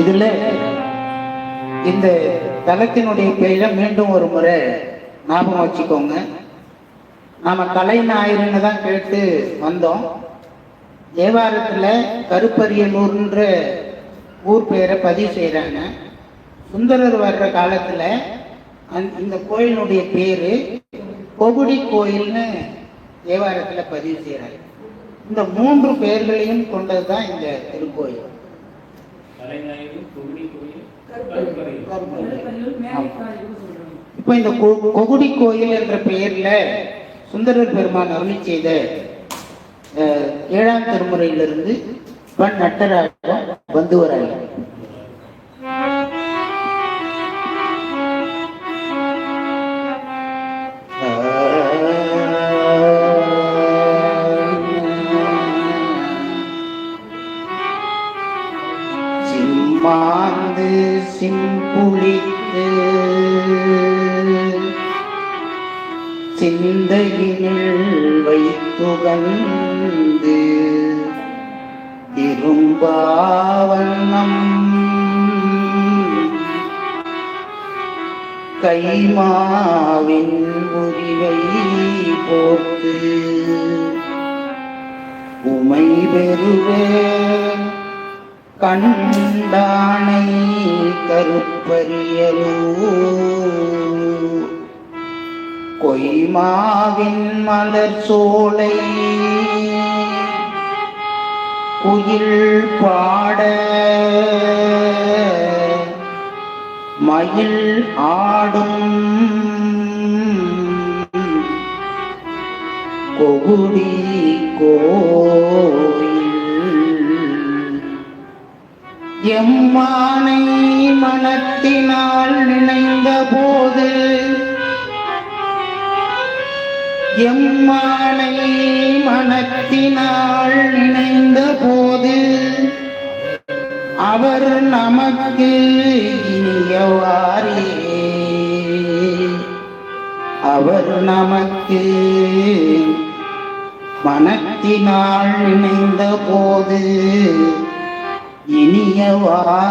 இதுல இந்த தளத்தினுடைய பெயரை மீண்டும் ஒரு முறை ஞாபகம் வச்சுக்கோங்க. நாம கலை ஞாயிறுன்னு தான் கேட்டு வந்தோம். தேவாரத்துல கருப்பரியலூர்ன்ற ஊர் பெயரை பதிவு செய்கிறாங்க சுந்தரர் வர்ற காலத்துல அந் இந்த கோயிலுடைய பேரு கொகுடி கோயில்னு தேவாரத்துல பதிவு செய்கிறாங்க இந்த மூன்று பெயர்களையும் கொண்டது தான் இந்த திருக்கோயில். கருப்பறையில் இப்போ இந்த கொ- கொகுடி கோயில் என்ற பெயர்ல சுந்தரர் பெருமான் அருளி செய்த ஏழாம் திருமுறையிலிருந்து பண் நட்டராஜம் வந்து மாந்து சிம்புளித்து சிந்தையினில் வைத்துகந்து இரும்பாவண்ணம் கைமாவின் உரிவை போக்கு உமை பெறுவேன் கண்டானை கருப்பரியலூ கொய்மாவின் மலர் சோலை குயில் பாட. மயில் ஆடும் கொகுடி கோவில் எம்மானை மனத்தினால் நினைந்த போது எம்மானை மனத்தினால் நினைந்த போது அவர் நமக்கு இனியவாரே அவர் நமக்கு மனத்தினால் நினைந்த போது இனியவாரே